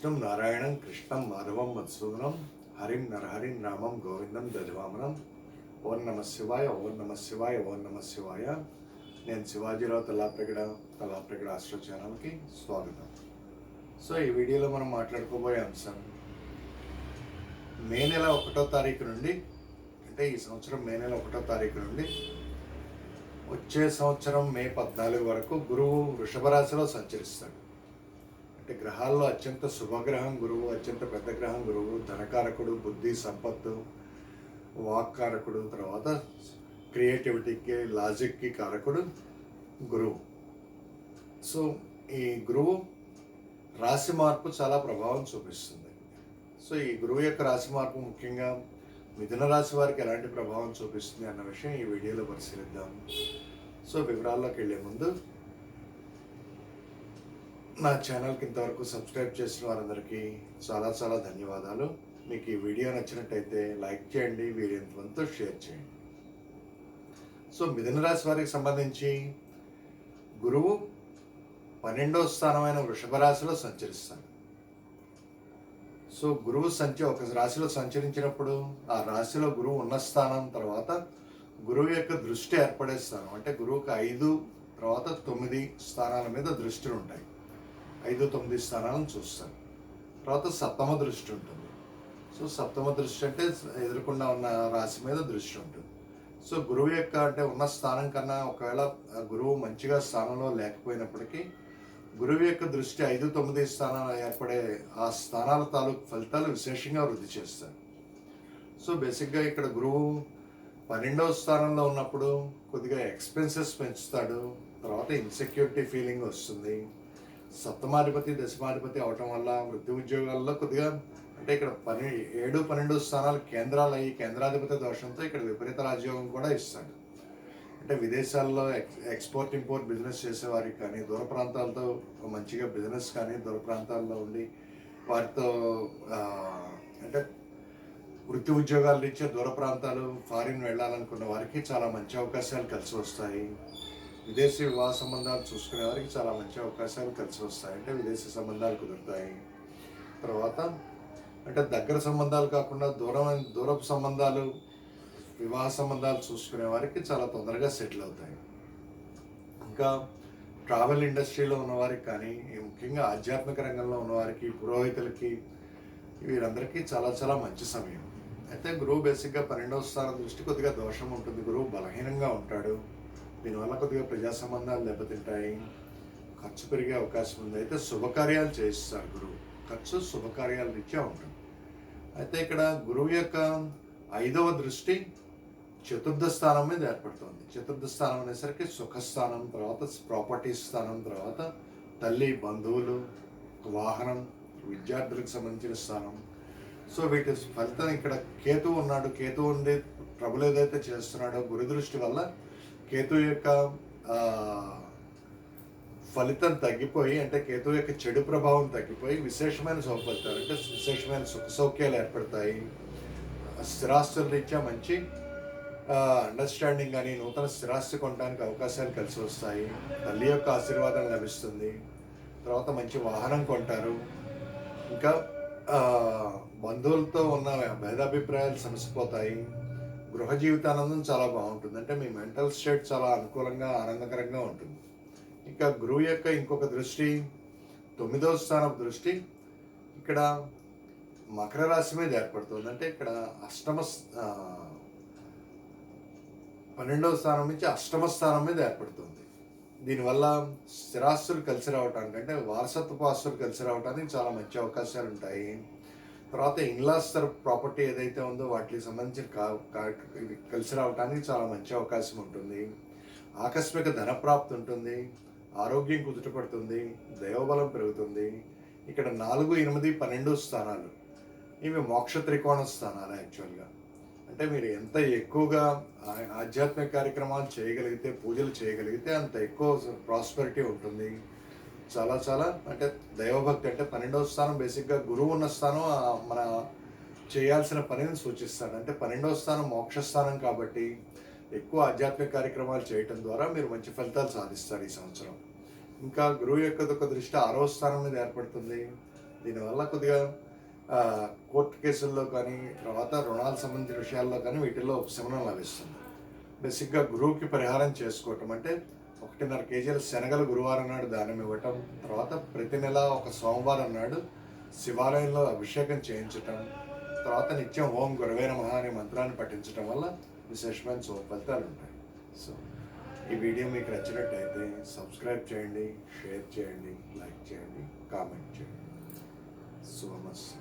విష్ణుం నారాయణం కృష్ణం మాధవం మధుసూదనం హరిం నరహరిం రామం గోవిందం దధివామనం. ఓం నమ శివాయ ఓం నమ శివాయ ఓం నమ శివాయ. నేను శివాజీరావు తలాప్రగడ తలాప్రగడ ఆస్ట్రో ఛానల్కి స్వాగతం. సో ఈ వీడియోలో మనం మాట్లాడుకోబోయే అంశం మే నెల ఒకటో తారీఖు నుండి అంటే ఈ సంవత్సరం మే నెల ఒకటో తారీఖు నుండి వచ్చే సంవత్సరం మే పద్నాలుగు వరకు గురువు వృషభ రాశిలో సంచరిస్తాడు. అంటే గ్రహాల్లో అత్యంత శుభగ్రహం గురువు అత్యంత పెద్ద గ్రహం గురువు ధనకారకుడు బుద్ధి సంపత్తు వాక్కారకుడు తర్వాత క్రియేటివిటీకి లాజిక్కి కారకుడు గురువు. సో ఈ గురువు రాశి మార్పు చాలా ప్రభావం చూపిస్తుంది. సో ఈ గురువు యొక్క రాశి మార్పు ముఖ్యంగా మిథున రాశి వారికి ఎలాంటి ప్రభావం చూపిస్తుంది అన్న విషయం ఈ వీడియోలో పరిశీలిద్దాం. సో వివరాల్లోకి వెళ్ళే ముందు నా ఛానల్కి ఇంతవరకు సబ్స్క్రైబ్ చేసిన వారందరికీ చాలా చాలా ధన్యవాదాలు. మీకు ఈ వీడియో నచ్చినట్టయితే లైక్ చేయండి వీరియంతవంతో షేర్ చేయండి. సో మిథున రాశి వారికి సంబంధించి గురువు పన్నెండవ స్థానమైన వృషభ రాశిలో సంచరిస్తాడు. సో గురువు సంచ ఒక రాశిలో సంచరించినప్పుడు ఆ రాశిలో గురువు ఉన్న స్థానం తర్వాత గురువు యొక్క దృష్టి ఏర్పడే స్థానం అంటే గురువుకి ఐదు తర్వాత తొమ్మిది స్థానాల మీద దృష్టిలు ఉంటాయి ఐదు తొమ్మిది స్థానాలను చూస్తాను. తర్వాత సప్తమ దృష్టి ఉంటుంది. సో సప్తమ దృష్టి అంటే ఎదురుకుండా ఉన్న రాశి మీద దృష్టి ఉంటుంది. సో గురువు యొక్క అంటే ఉన్న స్థానం కన్నా ఒకవేళ ఆ గురువు మంచిగా స్థానంలో లేకపోయినప్పటికీ గురువు యొక్క దృష్టి ఐదు తొమ్మిది స్థానాలు ఏర్పడే ఆ స్థానాల తాలూకు ఫలితాలు విశేషంగా వృద్ధి చేస్తారు సో బేసిక్గా ఇక్కడ గురువు పన్నెండవ స్థానంలో ఉన్నప్పుడు కొద్దిగా ఎక్స్పెన్సెస్ పెంచుతాడు. తర్వాత ఇన్సెక్యూరిటీ ఫీలింగ్ వస్తుంది. సప్తమాధిపతి దశమాధిపతి అవటం వల్ల వృత్తి ఉద్యోగాల్లో కొద్దిగా అంటే ఇక్కడ పని ఏడు పన్నెండు స్థానాలు కేంద్రాలు అయ్యి కేంద్రాధిపతి దోషంతో ఇక్కడ విపరీత రాజ్యోగం కూడా ఇస్తాడు. అంటే విదేశాల్లో ఎక్స్ ఎక్స్పోర్ట్ ఇంపోర్ట్ బిజినెస్ చేసేవారికి కానీ దూర ప్రాంతాలతో మంచిగా బిజినెస్ కానీ దూర ప్రాంతాల్లో ఉండి వారితో అంటే వృత్తి ఉద్యోగాలు ఇచ్చే దూర ప్రాంతాలు ఫారిన్ వెళ్ళాలనుకున్న వారికి చాలా మంచి అవకాశాలు కలిసి వస్తాయి. విదేశీ వివాహ సంబంధాలు చూసుకునే వారికి చాలా మంచి అవకాశాలు కలిసి వస్తాయి. అంటే విదేశీ సంబంధాలు కుదురుతాయి. తర్వాత అంటే దగ్గర సంబంధాలు కాకుండా దూరమైన దూరపు సంబంధాలు వివాహ సంబంధాలు చూసుకునే వారికి చాలా తొందరగా సెటిల్ అవుతాయి. ఇంకా ట్రావెల్ ఇండస్ట్రీలో ఉన్నవారికి కానీ ముఖ్యంగా ఆధ్యాత్మిక రంగంలో ఉన్నవారికి పురోహితులకి వీరందరికీ చాలా చాలా మంచి సమయం. అయితే గురువు బేసిక్గా పన్నెండవ స్థానం దృష్టి కొద్దిగా దోషం ఉంటుంది. గురువు బలహీనంగా ఉంటాడు. దీనివల్ల కొద్దిగా ప్రజా సంబంధాలు దెబ్బతింటాయి. ఖర్చు పెరిగే అవకాశం ఉంది. అయితే శుభకార్యాలు చేయిస్తారు గురువు. ఖర్చు శుభకార్యాల రీత్యా ఉంటుంది అయితే ఇక్కడ గురువు యొక్క ఐదవ దృష్టి చతుర్థ స్థానం మీద ఏర్పడుతుంది. చతుర్థ స్థానం అనేసరికి సుఖస్థానం తర్వాత ప్రాపర్టీ స్థానం తర్వాత తల్లి బంధువులు వాహనం విద్యార్థులకు సంబంధించిన స్థానం. సో వీటి ఫలితం ఇక్కడ కేతు ఉన్నాడు. కేతు ఉండే ట్రబుల్ ఏదైతే చేస్తున్నాడో గురు దృష్టి వల్ల కేతు యొక్క ఫలితం తగ్గిపోయి అంటే కేతు యొక్క చెడు ప్రభావం తగ్గిపోయి విశేషమైన శుభ అంటే విశేషమైన సుఖ సౌఖ్యాలు ఏర్పడతాయి. స్థిరాస్తుల రీత్యా మంచి అండర్స్టాండింగ్ కానీ నూతన స్థిరాస్తి కొనడానికి అవకాశాలు కలిసి వస్తాయి. తల్లి యొక్క ఆశీర్వాదం లభిస్తుంది. తర్వాత మంచి వాహనం కొంటారు. ఇంకా బంధువులతో ఉన్న భేదాభిప్రాయాలు సమసిపోతాయి. గృహ జీవితానందం చాలా బాగుంటుంది. అంటే మీ మెంటల్ స్టేట్ చాలా అనుకూలంగా ఆనందకరంగా ఉంటుంది. ఇంకా గురువు యొక్క ఇంకొక దృష్టి తొమ్మిదవ స్థానం దృష్టి ఇక్కడ మకర రాశి మీద ఏర్పడుతుంది. అంటే ఇక్కడ అష్టమ పన్నెండవ స్థానం నుంచి అష్టమ స్థానం మీద ఏర్పడుతుంది. దీనివల్ల స్థిరాస్తులు కలిసి రావటానికి అంటే వారసత్వపు ఆస్తులు కలిసి రావడానికి చాలా మంచి అవకాశాలు ఉంటాయి తర్వాత ఇన్లాస్ ప్రాపర్టీ ఏదైతే ఉందో వాటికి సంబంధించిన కలిసి రావడానికి చాలా మంచి అవకాశం ఉంటుంది. ఆకస్మిక ధన ప్రాప్తి ఉంటుంది. ఆరోగ్యం కుదుటపడుతుంది. దైవబలం పెరుగుతుంది. ఇక్కడ నాలుగు ఎనిమిది పన్నెండు స్థానాలు. ఇవి మోక్ష త్రికోణ స్థానాలు యాక్చువల్గా. అంటే మీరు ఎంత ఎక్కువగా ఆధ్యాత్మిక కార్యక్రమాలు చేయగలిగితే పూజలు చేయగలిగితే అంత ఎక్కువ ప్రాస్పెరిటీ ఉంటుంది. చాలా చాలా అంటే దైవభక్తి అంటే పన్నెండవ స్థానం బేసిక్గా గురువు ఉన్న స్థానం మన చేయాల్సిన పనిని సూచిస్తాడు. అంటే పన్నెండవ స్థానం మోక్ష స్థానం కాబట్టి ఎక్కువ ఆధ్యాత్మిక కార్యక్రమాలు చేయటం ద్వారా మీరు మంచి ఫలితాలు సాధిస్తారు ఈ సంవత్సరం. ఇంకా గురువు యొక్క ఒక దృష్టి ఆరవ స్థానం మీద ఏర్పడుతుంది. దీనివల్ల కొద్దిగా కోర్టు కేసుల్లో కానీ తర్వాత రుణాల సంబంధించిన విషయాల్లో కానీ వీటిల్లో ఉపశమనం లభిస్తుంది. బేసిక్గా గురువుకి పరిహారం చేసుకోవటం అంటే ఒకటిన్నర కేజీల శనగలు గురువారం నాడు దానం ఇవ్వటం తర్వాత ప్రతి నెల ఒక సోమవారం నాడు శివాలయంలో అభిషేకం చేయించటం తర్వాత నిత్యం ఓం గురవే నమ అనే మంత్రాన్ని పఠించడం వల్ల విశేషమైన శుభ ఫలితాలు ఉంటాయి. సో ఈ వీడియో మీకు నచ్చినట్టయితే సబ్స్క్రైబ్ చేయండి షేర్ చేయండి లైక్ చేయండి కామెంట్ చేయండి. శుభమస్తు.